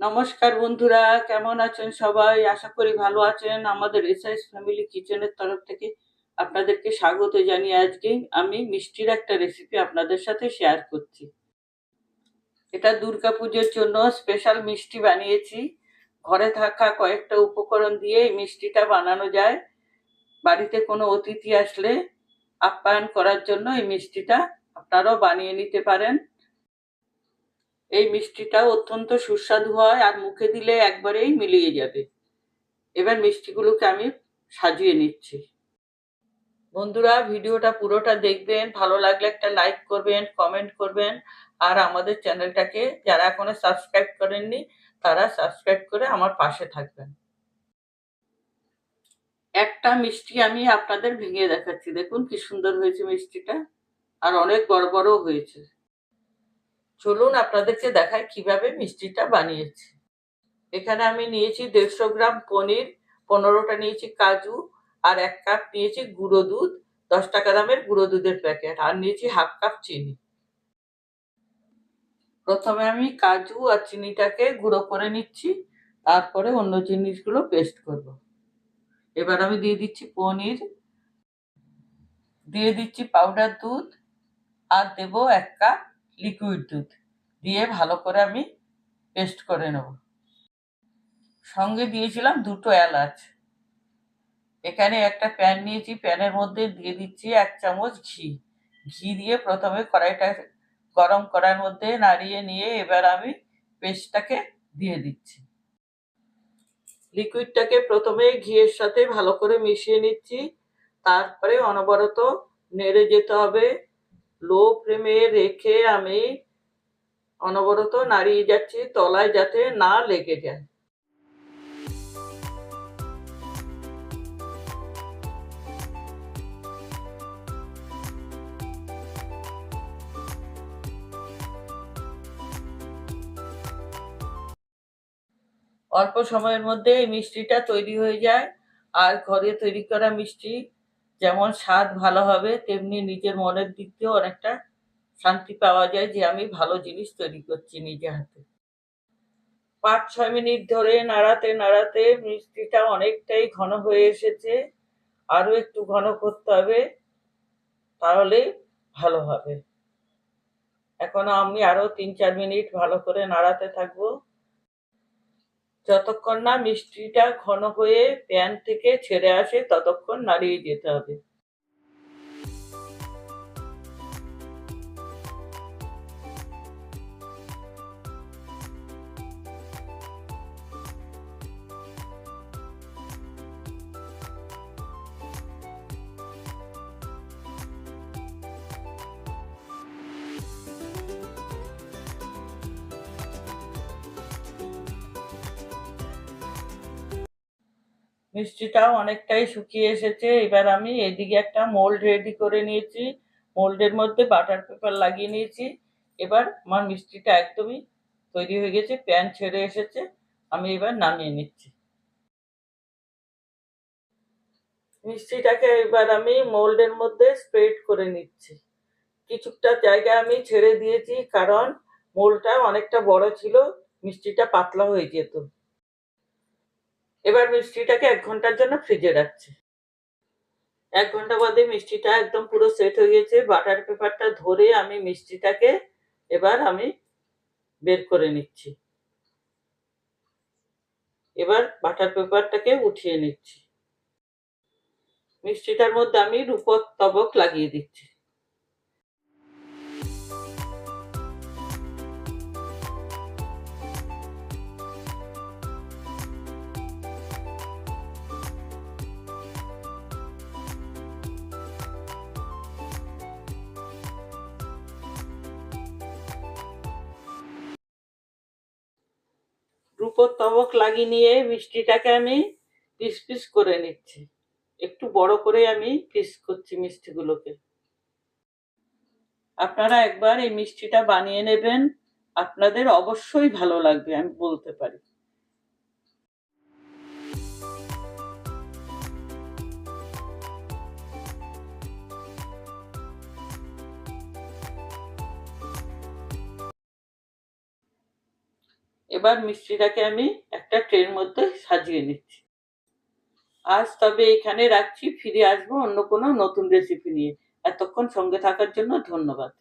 নমস্কার বন্ধুরা, কেমন আছেন সবাই? আশা করি ভালো আছেন। আমাদের এসআইস ফ্যামিলি কিচেনের তরফ থেকে আপনাদেরকে স্বাগত জানিয়ে আজকে আমি মিষ্টির একটা রেসিপি আপনাদের সাথে শেয়ার করছি। এটা দুর্গাপুজোর জন্য স্পেশাল মিষ্টি বানিয়েছি। ঘরে থাকা কয়েকটা উপকরণ দিয়ে এই মিষ্টিটা বানানো যায়। বাড়িতে কোনো অতিথি আসলে আপ্যায়ন করার জন্য এই মিষ্টিটা আপনারাও বানিয়ে নিতে পারেন। এই মিষ্টিটা অত্যন্ত সুস্বাদু হয় আর মুখে দিলে একবারেই মিলিয়ে যাবে। এবার মিষ্টিগুলোকে আমি সাজিয়ে নিচ্ছি। বন্ধুরা, ভিডিওটা পুরোটা দেখবেন, ভালো লাগলে একটা লাইক করবেন কমেন্ট করবেন, আর আমাদের চ্যানেলটাকে যারা এখনও সাবস্ক্রাইব করেননি, তারা সাবস্ক্রাইব করে আমার পাশে থাকবেন। একটা মিষ্টি আমি আপনাদের ভেঙে দেখাচ্ছি। দেখুন কি সুন্দর হয়েছে মিষ্টিটা, আর অনেক বড় বড় হয়েছে। চলুন আপনাদেরকে দেখাই কীভাবে মিষ্টিটা বানিয়েছি এখানে আমি নিয়েছি দেড়শো গ্রাম পনির, পনেরোটা নিয়েছি কাজু, আর এক কাপ নিয়েছি গুঁড়ো দুধ, দশ টাকা দামের গুঁড়ো দুধের প্যাকেট, আর নিয়েছি হাফ কাপ চিনি প্রথমে আমি কাজু আর চিনিটাকে গুঁড়ো করে নিচ্ছি, তারপরে অন্য জিনিসগুলো পেস্ট করব। এবার আমি দিয়ে দিচ্ছি পনির, দিয়ে দিচ্ছি পাউডার দুধ, আর দেব এক কাপ লিকুইড দুধ দিয়ে ভালো করে আমি পেস্ট করে নেব। সঙ্গে দিয়েছিলাম দুটো এলাচ। এখানে একটা প্যান নিয়েছি প্যানের মধ্যে দিয়ে দিচ্ছি এক চামচ ঘি। ঘি দিয়ে প্রথমে কড়াইটা গরম করার মধ্যে নাড়িয়ে নিয়ে এবার আমি পেস্টটাকে দিয়ে দিচ্ছি। লিকুইডটাকে প্রথমে ঘিয়ের সাথে ভালো করে মিশিয়ে নিচ্ছি। তারপরে অনবরত নেড়ে যেতে হবে। লো ফ্লেমে রেখে আমি অনবরত নাড়িয়ে যাচ্ছি, তলায় যাতে না লেগে যায়। অল্প সময়ের মধ্যে এই মিষ্টিটা তৈরি হয়ে যায়। আর ঘরে তৈরি করা মিষ্টি যেমন স্বাদ ভালো হবে, তেমনি নিজের মনের দিক দিয়েও অনেকটা শান্তি পাওয়া যায় যে আমি ভালো জিনিস তৈরি করছি নিজে হাতে। পাঁচ, ছয় মিনিট ধরে নাড়াতে নাড়াতে মিষ্টিটা অনেকটাই ঘন হয়ে এসেছে। আরও একটু ঘন করতে হবে তাহলে ভালো হবে। এখন আমি আরও তিন, চার মিনিট ভালো করে নাড়াতে থাকব। যতক্ষণ না মিষ্টিটা ঘন হয়ে প্যান থেকে ছেড়ে আসে ততক্ষণ নাড়িয়ে যেতে হবে। মিষ্টিটাও অনেকটাই শুকিয়ে এসেছে। এবার আমি এদিকে একটা মোল্ড রেডি করে নিয়েছি। মোল্ডের মধ্যে বাটার পেপার লাগিয়ে নিয়েছি। এবার আমার মিষ্টিটা একদমই তৈরি হয়ে গেছে প্যান ছেড়ে এসেছে। আমি এবার নামিয়ে নিচ্ছি। মিষ্টিটাকে এবার আমি মোল্ডের মধ্যে স্প্রেড করে নিচ্ছি। কিছুটা জায়গা আমি ছেড়ে দিয়েছি, কারণ মোলটা অনেকটা বড় ছিল, মিষ্টিটা পাতলা হয়ে যেত। এবার মিষ্টিটাকে এক ঘণ্টার জন্য ফ্রিজে রাখছি। এক ঘণ্টা বাদে মিষ্টিটা একদম পুরো সেট হয়ে গেছে। বাটার পেপারটা ধরে আমি মিষ্টিটাকে এবার আমি বের করে নিচ্ছি। এবার বাটার পেপারটাকে উঠিয়ে নিচ্ছি। মিষ্টিটার মধ্যে আমি রূপর তবক লাগিয়ে দিচ্ছি। রূপোর তবক লাগিয়ে নিয়ে মিষ্টিটাকে আমি পিস পিস করে নিচ্ছি। একটু বড় করে আমি পিস করছি মিষ্টিগুলোকে। আপনারা একবার এই মিষ্টিটা বানিয়ে নেবেন। আপনাদের অবশ্যই ভালো লাগবে, আমি বলতে পারি। এবার মিষ্টিটাকে আমি একটা ট্রের মধ্যে সাজিয়ে নিচ্ছি। আজ তবে এখানে রাখছি, ফিরে আসব অন্য কোনো নতুন রেসিপি নিয়ে। এতক্ষণ সঙ্গে থাকার জন্য ধন্যবাদ।